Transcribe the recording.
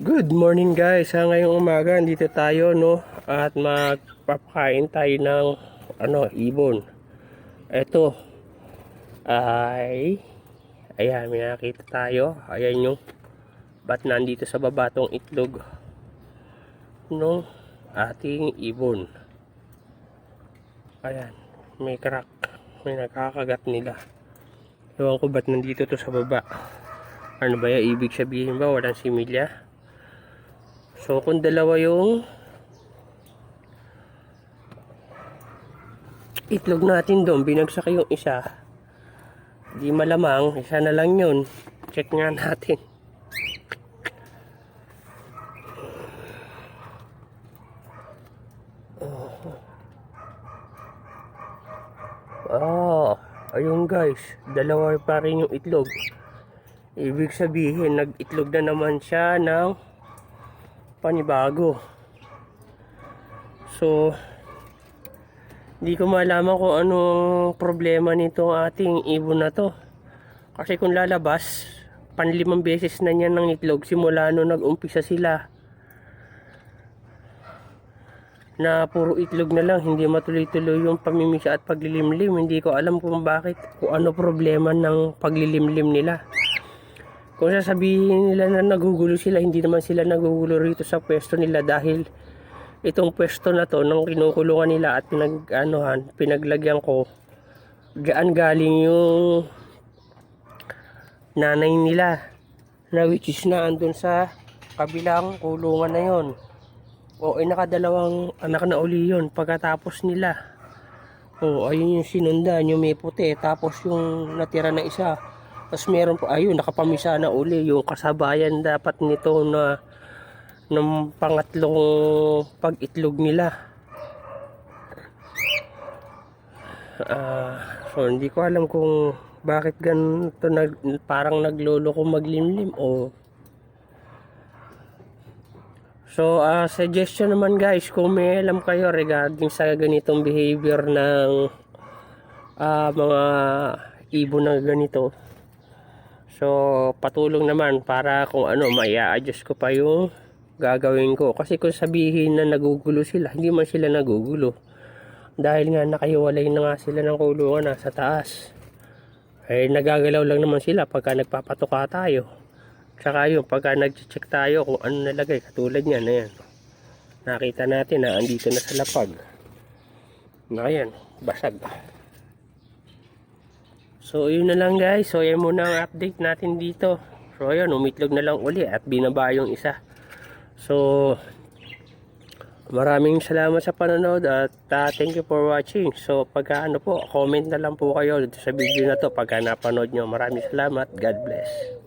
Good morning guys. Sa ngayong umaga, dito tayo no at magpapakain tayo ng ano, ibon. Ito ay ayan, may nakita tayo. Ayan yung ba't nandito sa baba tong itlog no ating ibon. Ayan, may crack. May nakakagat nila. Ewan ko ba't nandito to sa baba. Ano ba yung ibig sabihin ba? Walang similya? So kung dalawa yung itlog natin doon, binagsak yung isa. Di malamang, isa na lang yun. Check nga natin. Oh, ayun guys, dalawa pa rin yung itlog. Ibig sabihin, nag-itlog na naman siya ng panibago. So, hindi ko malaman kung anong problema nitong ating ibon na to. Kasi kung lalabas, panlimang beses na niya ng itlog simula nung nag-umpisa sila. Na puro itlog na lang, hindi matuloy-tuloy yung pamimisa at paglilimlim. Hindi ko alam kung bakit, kung ano problema ng paglilimlim nila. Kung sasabihin nila na nagugulo sila, hindi naman sila nagugulo rito sa pwesto nila dahil itong pwesto na to nang kinukulungan nila at pinag anuhan, pinaglagyan ko gaan galing yung nanay nila na which is na andun sa kabilang kulungan na yon o ay nakadalawang anak na uli yun pagkatapos nila. O ayun yung sinundan yung may puti. Tapos yung natira na isa tapos meron po, ayun, nakapamisa na uli yung kasabayan dapat nito na ng pangatlong pag-itlog nila. Ah, so hindi ko alam kung bakit ganito nag, parang naglolo ko maglimlim o So, ah, suggestion naman guys, kung may alam kayo regarding sa ganitong behavior ng ah, mga ibon na ganito, So, patulong naman para kung ano, maya-adjust ko pa yung gagawin ko. Kasi kung sabihin na nagugulo sila, hindi man sila nagugulo. Dahil nga nakahiwalay na nga sila ng kulungan nasa taas. Eh, nagagalaw lang naman sila pagka nagpapatuka tayo. Tsaka yun, pagka nag-check tayo kung ano nalagay, katulad niyan, ayan. Nakita natin na andito na sa lapag. Na ayan, basag. So, yun na lang guys. So, yan muna ang update natin dito. So, ayun, umitlog na lang uli at binaba yung isa. So, maraming salamat sa panonood at uh, thank you for watching. So, pagka ano po, comment na lang po kayo sa video na to pagka napanood nyo. Maraming salamat. God bless.